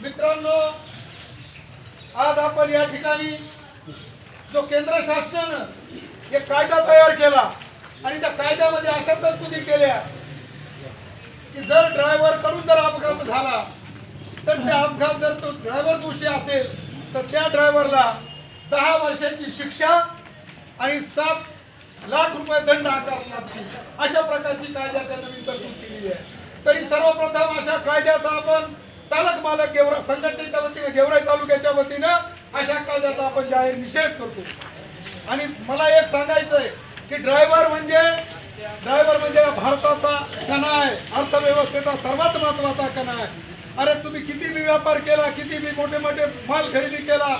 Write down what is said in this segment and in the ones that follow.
मित्रांनो आज आपण या ठिकाणी जो केंद्र शासनानं एक कायदा तयार केला आणि त्या कायद्यामध्ये अशा तरतुदी केल्या की जर ड्रायव्हरकडून जर अपघात झाला तर त्या अपघात जर तो ड्रायव्हर दोषी असेल तर त्या ड्रायव्हरला दहा वर्षाची शिक्षा आणि सात लाख रुपये दंड आकारला लागतील अशा प्रकारची कायद्याच्या नवीन तरतूद केलेली आहे. तरी सर्वप्रथम अशा कायद्याचा आपण चालक मालक गेवरा संघटनेच्या वतीने गेवराई तालुक्याच्या वतीनं अशा कायद्याचा आपण जाहीर निषेध करतो. आणि मला एक सांगायचं आहे की ड्रायव्हर म्हणजे ड्रायव्हर म्हणजे भारताचा कणा आहे. अर्थव्यवस्थेचा सर्वात महत्त्वाचा कणा आहे. अरे तुम्ही किती बी व्यापार केला किती बी मोठे मोठे माल खरेदी केला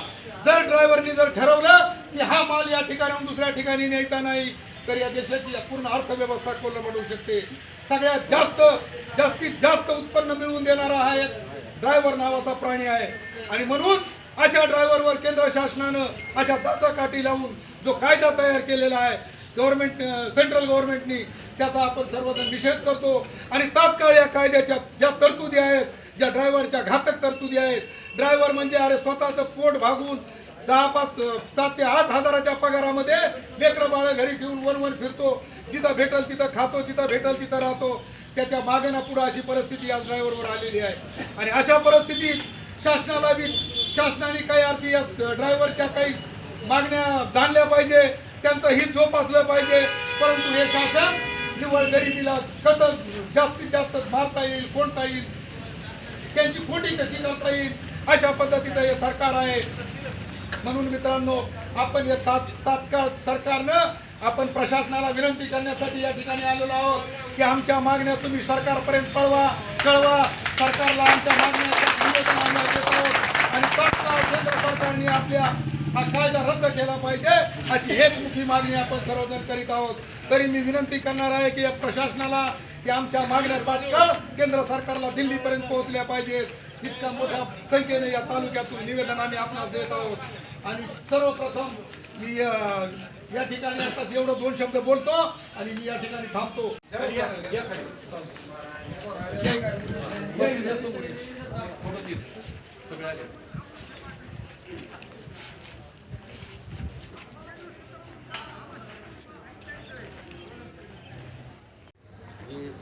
जर ड्रायव्हरनी जर ठरवलं की हा माल या ठिकाणाहून दुसऱ्या ठिकाणी न्यायचा नाही तर या देशाची पूर्ण अर्थव्यवस्था कोलमडू शकते. सगळ्यात जास्त जास्तीत जास्त उत्पन्न मिळवून देणारा हा एक ड्रायव्हर नावाचा प्राणी आहे. आणि म्हणून अशा ड्रायव्हरवर केंद्र शासनानं अशा चाचाकाठी लावून जो कायदा तयार केलेला आहे गव्हर्नमेंट सेंट्रल गव्हर्नमेंटनी त्याचा आपण सर्वजण निषेध करतो. आणि तात्काळ या कायद्याच्या ज्या तरतुदी आहेत ज्या ड्रायव्हरच्या घातक तरतुदी आहेत ड्रायव्हर म्हणजे अरे स्वतःचं पोट भागून दहा पाच सात ते आठ हजाराच्या पगारामध्ये लेकरं बाळ घरी ठेवून वन वन फिरतो. जिथं भेटल तिथं खातो जिथं भेटल तिथं राहतो. त्याच्या मागणं पुढं अशी परिस्थिती आज ड्रायव्हरवर आलेली आहे. आणि अशा परिस्थितीत शासनाला बी शासनाने काही अर्थी या ड्रायव्हरच्या काही मागण्या जाणल्या पाहिजे त्यांचं हित जोपासलं पाहिजे. परंतु हे शासन निवड गरिबीला कसं जास्तीत जास्त मारता येईल कोणता येईल त्यांची खोटी कशी करता येईल अशा पद्धतीचं हे सरकार आहे. म्हणून मित्रांनो आपण या तात तात्काळ सरकारनं आपण प्रशासनाला विनंती करण्यासाठी या ठिकाणी आलेलो आहोत की आमच्या मागण्या तुम्ही सरकारपर्यंत पळवा कळवा. सरकारला आमच्या मागण्या आणि तात्काळ केंद्र सरकारने आपल्या हा कायदा रद्द केला पाहिजे अशी एक मुखी मागणी आपण सर्वजण करीत आहोत. तरी मी विनंती करणार आहे की या प्रशासनाला की आमच्या मागण्या तात्काळ केंद्र सरकारला दिल्लीपर्यंत पोहोचल्या पाहिजेत. इतक्या मोठ्या संख्येने या तालुक्यातून निवेदन आम्ही आपणास देत आहोत. आणि सर्वप्रथम मी या ठिकाणी आताच एवढं दोन शब्द बोलतो आणि मी या ठिकाणी थांबतो.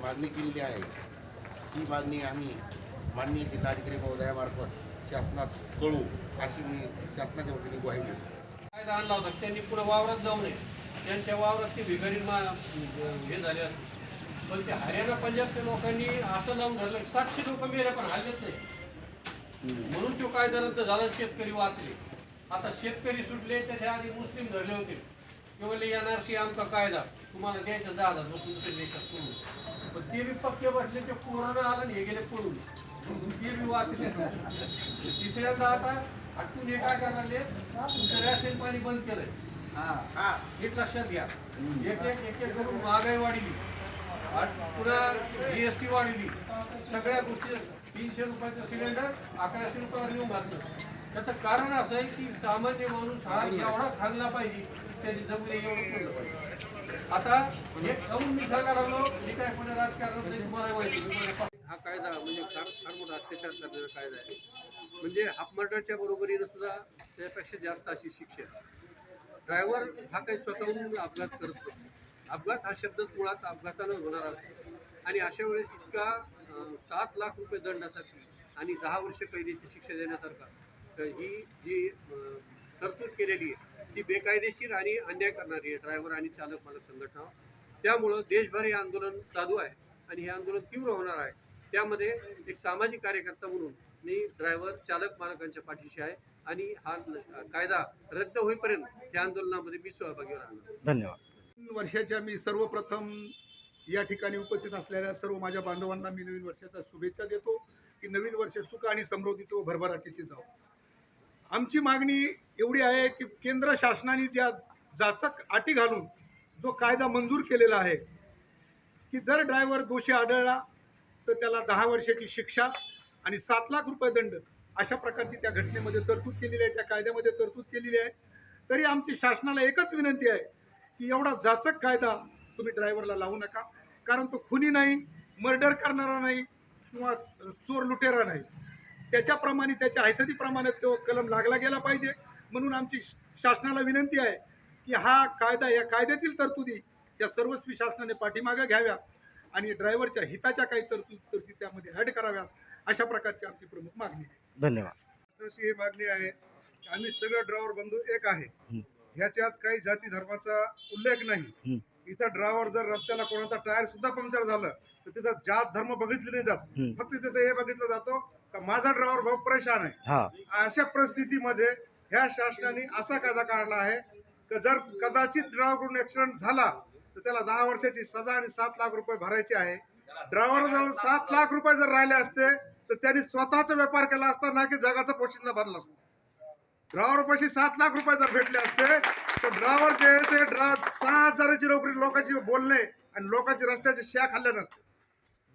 मागणी केलेली आहे. ती मागणी आम्ही माननीय जिल्हाधिकारी महोदयामार्फत शासनात कळू अशी मी शासनाच्या वतीने ग्वाही देतो. कायदा आणला होता त्यांनी पुढे वावरात जाऊ नये. त्यांच्या वावरात ते भिकारी मा हे झाले पण ते हरियाणा पंजाबच्या लोकांनी असं लावून धरलं सातशे लोक मेले पण हल्लेच नाही म्हणून तो कायदा रद्द झाला शेतकरी वाचले. आता शेतकरी सुटले त्याच्या आधी मुस्लिम धरले होते. ते म्हणले सी आमचा कायदा तुम्हाला द्यायचं दहा हजार बसून दुसऱ्या देशात पण ते बी पक्के बसले ते कोरोना आला आणि हे गेले पळून. वाचले तिसऱ्यांदा आता हटून हे काय करणार तुमचं रॅशन पाणी बंद केलंय. नीट लक्षात घ्या. एक एक एक एक करून महागाई वाढली. आणि पुन्हा जीएसटी वाढली. सगळ्या गोष्टी तीनशे रुपयाचं सिलेंडर अकराशे रुपयावर येऊन घातलं त्याचं कारण असं आहे की सामान्य माणूस हा एवढा खाल्ला पाहिजे त्याची जगू नये एवढं पाहिजे. आता हे खाऊन मी सांगायला लागलो मी काय कोणा राजकारणात तुम्हाला माहिती हा कायदा म्हणजे फार फार मोठा अत्याचार करणारा कायदा आहे. म्हणजे हाफ मर्डरच्या बरोबरीनं सुद्धा त्यापेक्षा जास्त अशी शिक्षा आहे. ड्रायव्हर हा काही स्वतःहून अपघात करत. अपघात हा शब्द मुळात अपघातानं होणार असतो आणि अशा वेळेस इतका सात लाख रुपये दंडासाठी आणि दहा वर्ष कैदेची शिक्षा देण्यासारखा. तर ही जी तरतूद केलेली आहे ती बेकायदेशीर आणि अन्याय करणारी आहे ड्रायव्हर आणि चालक मालक संघटना. त्यामुळं देशभर हे आंदोलन चालू आहे आणि हे आंदोलन तीव्र होणार आहे. त्यामध्ये एक सामाजिक कार्यकर्ता म्हणून मी ड्रायव्हर चालक मालकांच्या पाठीशी आहे आणि हा कायदा रद्द होईपर्यंत या आंदोलनामध्ये मी सहभागी राहणार. धन्यवाद. वर्षाच्या मी सर्वप्रथम या ठिकाणी उपस्थित असलेल्या सर्व माझ्या बांधवांना मी नवीन वर्षाच्या शुभेच्छा देतो की नवीन वर्ष सुख आणि समृद्धीचं व भरभराटीचे जावं. आमची मागणी एवढी आहे की केंद्र शासनाने ज्या जाचक अटी घालून जो कायदा मंजूर केलेला आहे की जर ड्रायव्हर दोषी आढळला तर त्याला दहा वर्षाची शिक्षा आणि सात लाख रुपये दंड अशा प्रकारची त्या घटनेमध्ये तरतूद केलेली आहे त्या कायद्यामध्ये तरतूद केलेली आहे. तरी आमची शासनाला एकच विनंती आहे की एवढा जाचक कायदा तुम्ही ड्रायव्हरला लावू नका. कारण तो खुनी नाही मर्डर करणारा नाही किंवा चोर लुटेरा नाही. त्याच्याप्रमाणे त्याच्या हैसतीप्रमाणे तो कलम लागला गेला पाहिजे. म्हणून आमची शासनाला विनंती आहे की हा कायदा या कायद्यातील तरतुदी या सर्वस्वी शासनाने पाठीमागे घ्याव्या. आणि ड्रायव्हरच्या हिताच्या काही तरतूद तरतुदी त्यामध्ये ॲड कराव्यात अशा प्रकारची आमची प्रमुख मागणी आहे. धन्यवाद. तशी ही मागणी आहे की आम्ही सगळे ड्रायव्हर बंधू एक आहे. ह्याच्यात काही जाती धर्माचा उल्लेख नाही. इथं ड्रायव्हर जर रस्त्याला कोणाचा टायर सुद्धा पंक्चर झालं तर तिथं जात धर्म बघितले नाही जात. फक्त तिथं हे बघितलं जातो का माझा ड्रायव्हर भाऊ परेशान आहे. अशा परिस्थितीमध्ये ह्या शासनाने असा कायदा काढला आहे की जर कदाचित ड्रायव्हरकडून ऍक्सिडेंट झाला तर त्याला दहा वर्षाची सजा आणि सात लाख रुपये भरायचे आहे. ड्रायव्हर जर सात लाख रुपये जर राहिले असते तर त्यांनी स्वतःचा व्यापार केला असता ना की जगाचा पोशिंदा भरला असता. ड्रायव्हरपाशी सात लाख रुपये जर भेटले असते तर ड्रायव्हर जे आहे ते ड्रा सहा हजाराची नोकरी लोकांची बोलणे आणि लोकांची रस्त्याची शा खाल्ल्या नसते.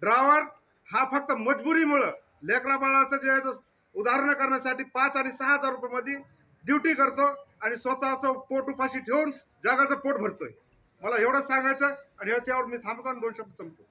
ड्रायव्हर हा फक्त मजबुरीमुळं लेकरा बाळाचं जे आहे उदाहरणं उदाहरण करण्यासाठी पाच आणि सहा हजार रुपयामध्ये ड्युटी करतो आणि स्वतःचं पोट उपाशी ठेवून जगाचं पोट भरतोय. मला एवढंच सांगायचं आणि ह्याच्यावर मी थांबतो आणि दोन शब्द संपतो.